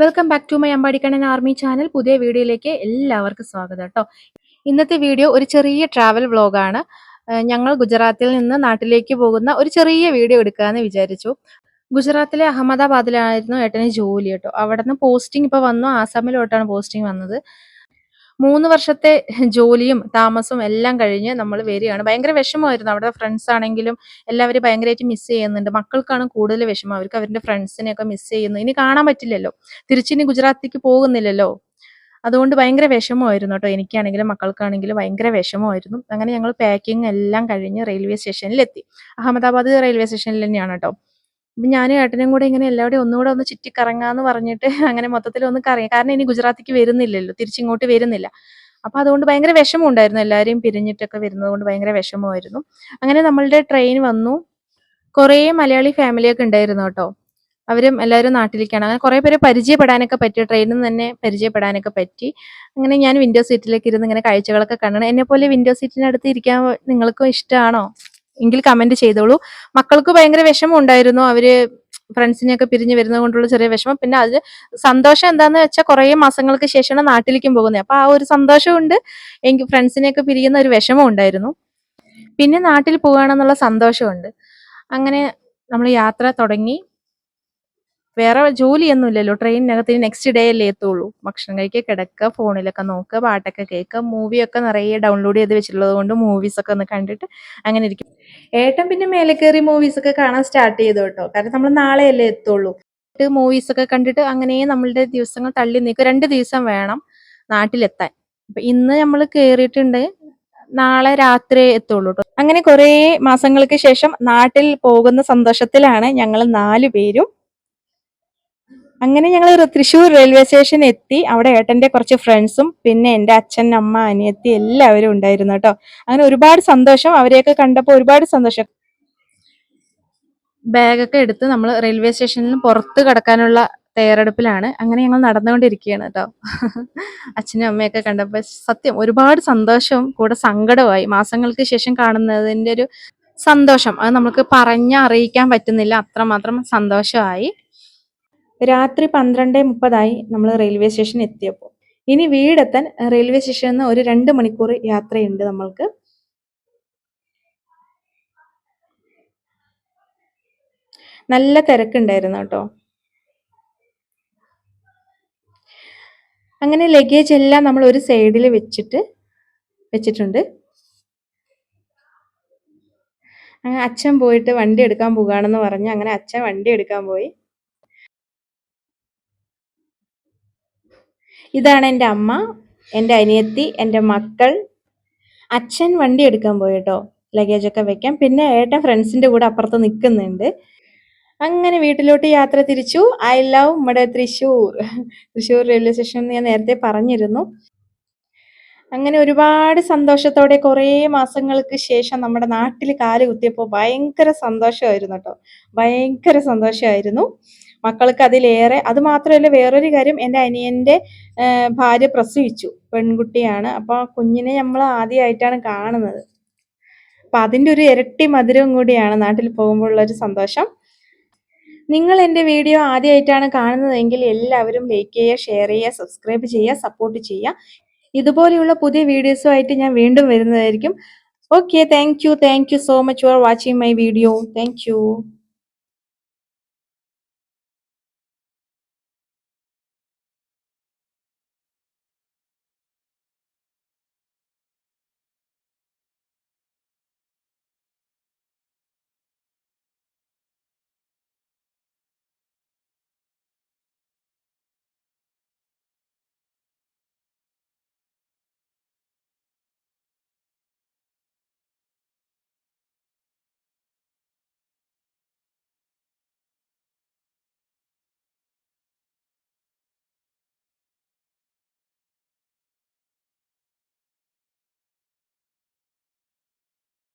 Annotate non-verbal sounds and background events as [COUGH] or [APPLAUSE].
Welcome back to my Ambadikannan army channel പുതിയ വീഡിയോയിലേക്ക് എല്ലാവർക്കും സ്വാഗതം കേട്ടോ. ഇന്നത്തെ വീഡിയോ ഒരു ചെറിയ ട്രാവൽ വ്ളോഗാണ് ഞങ്ങൾ ഗുജറാത്തിൽ നിന്ന് നാട്ടിലേക്ക് പോകുന്ന ഒരു ചെറിയ വീഡിയോ എടുക്കാമെന്ന് വിചാരിച്ചു. ഗുജറാത്തിലെ അഹമ്മദാബാദിലായിരുന്നു ഏട്ടന് ജോലി കേട്ടോ. അവിടെ നിന്ന് പോസ്റ്റിംഗ് ഇപ്പോൾ വന്നു. ആസാമിലോട്ടാണ് പോസ്റ്റിംഗ് വന്നത്. മൂന്ന് വർഷത്തെ ജോലിയും താമസവും എല്ലാം കഴിഞ്ഞ് നമ്മൾ വരികയാണ്. ഭയങ്കര വിഷമമായിരുന്നു. അവിടെ ഫ്രണ്ട്സ് ആണെങ്കിലും എല്ലാവരും ഭയങ്കരമായിട്ട് മിസ് ചെയ്യുന്നുണ്ട്. മക്കൾക്കാണ് കൂടുതൽ വിഷമം. അവർക്ക് അവരുടെ ഫ്രണ്ട്സിനെയൊക്കെ മിസ് ചെയ്യുന്നു. ഇനി കാണാൻ പറ്റില്ലല്ലോ. തിരിച്ചിനി ഗുജറാത്തിലേക്ക് പോകുന്നില്ലല്ലോ. അതുകൊണ്ട് ഭയങ്കര വിഷമമായിരുന്നു കേട്ടോ. എനിക്കാണെങ്കിലും മക്കൾക്കാണെങ്കിലും ഭയങ്കര വിഷമമായിരുന്നു. അങ്ങനെ ഞങ്ങൾ പാക്കിംഗ് എല്ലാം കഴിഞ്ഞ് റെയിൽവേ സ്റ്റേഷനിൽ എത്തി അഹമ്മദാബാദ് റെയിൽവേ സ്റ്റേഷനിൽ തന്നെയാണ് കേട്ടോ. ഞാനും ഏട്ടനും കൂടെ ഇങ്ങനെ എല്ലാവരുടെയും ഒന്നുകൂടെ ഒന്ന് ചുറ്റിക്കറങ്ങാന്ന് പറഞ്ഞിട്ട് [LAUGHS] അങ്ങനെ മൊത്തത്തിൽ ഒന്ന് കറങ്ങി. കാരണം ഇനി ഗുജറാത്തിക്ക് വരുന്നില്ലല്ലോ തിരിച്ചിങ്ങോട്ട് വരുന്നില്ല. അപ്പൊ അതുകൊണ്ട് ഭയങ്കര വിഷമം ഉണ്ടായിരുന്നു എല്ലാവരെയും പിരിഞ്ഞിട്ടൊക്കെ വരുന്നത് കൊണ്ട് ഭയങ്കര വിഷമമായിരുന്നു. അങ്ങനെ നമ്മളുടെ ട്രെയിൻ വന്നു. കുറേ മലയാളി ഫാമിലിയൊക്കെ ഉണ്ടായിരുന്നു കേട്ടോ. അവരും എല്ലാവരും നാട്ടിലേക്കാണ്. അങ്ങനെ കുറേ പേരെ പരിചയപ്പെടാനൊക്കെ പറ്റി. ട്രെയിനിൽ നിന്ന് തന്നെ പരിചയപ്പെടാനൊക്കെ പറ്റി. അങ്ങനെ ഞാൻ വിൻഡോ സീറ്റിലേക്ക് ഇരുന്ന് ഇങ്ങനെ കാഴ്ചകളൊക്കെ കാണണം എന്നെപ്പോലെ പോലെ വിൻഡോ സീറ്റിനടുത്ത് ഇരിക്കാൻ നിങ്ങൾക്കും ഇഷ്ടമാണോ? എങ്കിൽ കമന്റ് ചെയ്തോളൂ. മക്കൾക്ക് ഭയങ്കര വിഷമം ഉണ്ടായിരുന്നു. അവർ ഫ്രണ്ട്സിനെയൊക്കെ പിരിഞ്ഞു വരുന്നത് കൊണ്ടുള്ള ചെറിയ വിഷമം. പിന്നെ അത് സന്തോഷം എന്താന്ന് വെച്ചാൽ കുറേ മാസങ്ങൾക്ക് ശേഷമാണ് നാട്ടിലേക്കും പോകുന്നത്. അപ്പൊ ആ ഒരു സന്തോഷമുണ്ട്. എനിക്ക് ഫ്രണ്ട്സിനെയൊക്കെ പിരിയുന്ന ഒരു വിഷമം ഉണ്ടായിരുന്നു. പിന്നെ നാട്ടിൽ പോവുകയാണെന്നുള്ള സന്തോഷമുണ്ട്. അങ്ങനെ നമ്മൾ യാത്ര തുടങ്ങി. വേറെ ജോലിയൊന്നുമില്ലല്ലോ. ട്രെയിനിനകത്ത് നെക്സ്റ്റ് ഡേ അല്ലേ എത്തുള്ളൂ. ഭക്ഷണം കഴിക്കുക കിടക്കുക ഫോണിലൊക്കെ നോക്കുക പാട്ടൊക്കെ കേൾക്കുക മൂവിയൊക്കെ നിറയെ ഡൗൺലോഡ് ചെയ്ത് വെച്ചിട്ടുള്ളത് കൊണ്ട് മൂവീസൊക്കെ ഒന്ന് കണ്ടിട്ട് അങ്ങനെ ഇരിക്കും. ഏട്ടൻ പിന്നെ മേലെ കയറി മൂവീസ് ഒക്കെ കാണാൻ സ്റ്റാർട്ട് ചെയ്തു കേട്ടോ. കാരണം നമ്മൾ നാളെയല്ലേ എത്തുള്ളൂ. മൂവീസ് ഒക്കെ കണ്ടിട്ട് അങ്ങനെ നമ്മളുടെ ദിവസങ്ങൾ തള്ളി നീക്കും. രണ്ട് ദിവസം വേണം നാട്ടിലെത്താൻ. അപ്പൊ ഇന്ന് നമ്മൾ കയറിയിട്ടുണ്ട് നാളെ രാത്രി എത്തുള്ളൂ കേട്ടോ അങ്ങനെ കുറേ മാസങ്ങൾക്ക് ശേഷം നാട്ടിൽ പോകുന്ന സന്തോഷത്തിലാണ് ഞങ്ങൾ നാലു പേരും. അങ്ങനെ ഞങ്ങൾ തൃശ്ശൂർ റെയിൽവേ സ്റ്റേഷൻ എത്തി. അവിടെ ഏട്ടന്റെ കുറച്ച് ഫ്രണ്ട്സും പിന്നെ എന്റെ അച്ഛൻ അമ്മ അനിയത്തി എല്ലാവരും ഉണ്ടായിരുന്നു കേട്ടോ. അങ്ങനെ ഒരുപാട് സന്തോഷം. അവരെയൊക്കെ കണ്ടപ്പോൾ ഒരുപാട് സന്തോഷം. ബാഗൊക്കെ എടുത്ത് നമ്മൾ റെയിൽവേ സ്റ്റേഷനിൽ പുറത്ത് കടക്കാനുള്ള തയ്യാറെടുപ്പിലാണ്. അങ്ങനെ ഞങ്ങൾ നടന്നുകൊണ്ടിരിക്കുകയാണ് കേട്ടോ. അച്ഛനും അമ്മയൊക്കെ കണ്ടപ്പോൾ സത്യം ഒരുപാട് സന്തോഷവും കൂടെ സങ്കടമായി. മാസങ്ങൾക്ക് ശേഷം കാണുന്നതിന്റെ ഒരു സന്തോഷം. അത് നമുക്ക് പറഞ്ഞറിയിക്കാൻ പറ്റുന്നില്ല. അത്രമാത്രം സന്തോഷമായി. രാത്രി പന്ത്രണ്ട് മുപ്പതായി നമ്മൾ റെയിൽവേ സ്റ്റേഷൻ എത്തിയപ്പോൾ ഇനി വീടെത്താൻ റെയിൽവേ സ്റ്റേഷനിൽ നിന്ന് ഒരു രണ്ട് മണിക്കൂർ യാത്രയുണ്ട് നമ്മൾക്ക്. നല്ല തിരക്കുണ്ടായിരുന്നു കേട്ടോ. അങ്ങനെ ലഗേജ് എല്ലാം നമ്മൾ ഒരു സൈഡിൽ വെച്ചിട്ട് വെച്ചിട്ടുണ്ട്. അങ്ങനെ അച്ഛൻ പോയിട്ട് വണ്ടി എടുക്കാൻ പോകുകയാണെന്ന് പറഞ്ഞ് അങ്ങനെ അച്ഛൻ വണ്ടി എടുക്കാൻ പോയി. ഇതാണ് എന്റെ അമ്മ എന്റെ അനിയത്തി എന്റെ മക്കൾ. അച്ഛൻ വണ്ടി എടുക്കാൻ പോയി കേട്ടോ ലഗേജൊക്കെ വെക്കാം പിന്നെ ഏട്ടൻ ഫ്രണ്ട്സിന്റെ കൂടെ അപ്പുറത്ത് നിൽക്കുന്നുണ്ട്. അങ്ങനെ വീട്ടിലോട്ട് യാത്ര തിരിച്ചു. ഐ ലവ് നമ്മുടെ തൃശ്ശൂർ. തൃശ്ശൂർ റെയിൽവേ സ്റ്റേഷൻ ഞാൻ നേരത്തെ പറഞ്ഞിരുന്നു. അങ്ങനെ ഒരുപാട് സന്തോഷത്തോടെ കുറേ മാസങ്ങൾക്ക് ശേഷം നമ്മുടെ നാട്ടിൽ കാൽ കുത്തിയപ്പോൾ ഭയങ്കര സന്തോഷമായിരുന്നു കേട്ടോ. ഭയങ്കര സന്തോഷമായിരുന്നു. മക്കൾക്ക് അതിലേറെ അത് മാത്രമല്ല വേറൊരു കാര്യം എന്റെ അനിയന്റെ ഭാര്യ പ്രസവിച്ചു പെൺകുട്ടിയാണ്. അപ്പോൾ കുഞ്ഞിനെ നമ്മൾ ആദ്യമായിട്ടാണ് കാണുന്നത്. അപ്പം അതിന്റെ ഒരു ഇരട്ടി മധുരവും കൂടിയാണ് നാട്ടിൽ പോകുമ്പോഴുള്ള ഒരു സന്തോഷം. നിങ്ങൾ എന്റെ വീഡിയോ ആദ്യമായിട്ടാണ് കാണുന്നതെങ്കിൽ എല്ലാവരും ലൈക്ക് ചെയ്യുക ഷെയർ ചെയ്യുക സബ്സ്ക്രൈബ് ചെയ്യുക സപ്പോർട്ട് ചെയ്യുക. ഇതുപോലെയുള്ള പുതിയ വീഡിയോസുമായിട്ട് ഞാൻ വീണ്ടും വരുന്നതായിരിക്കും. Okay thank you thank you so much for watching my video. Thank you.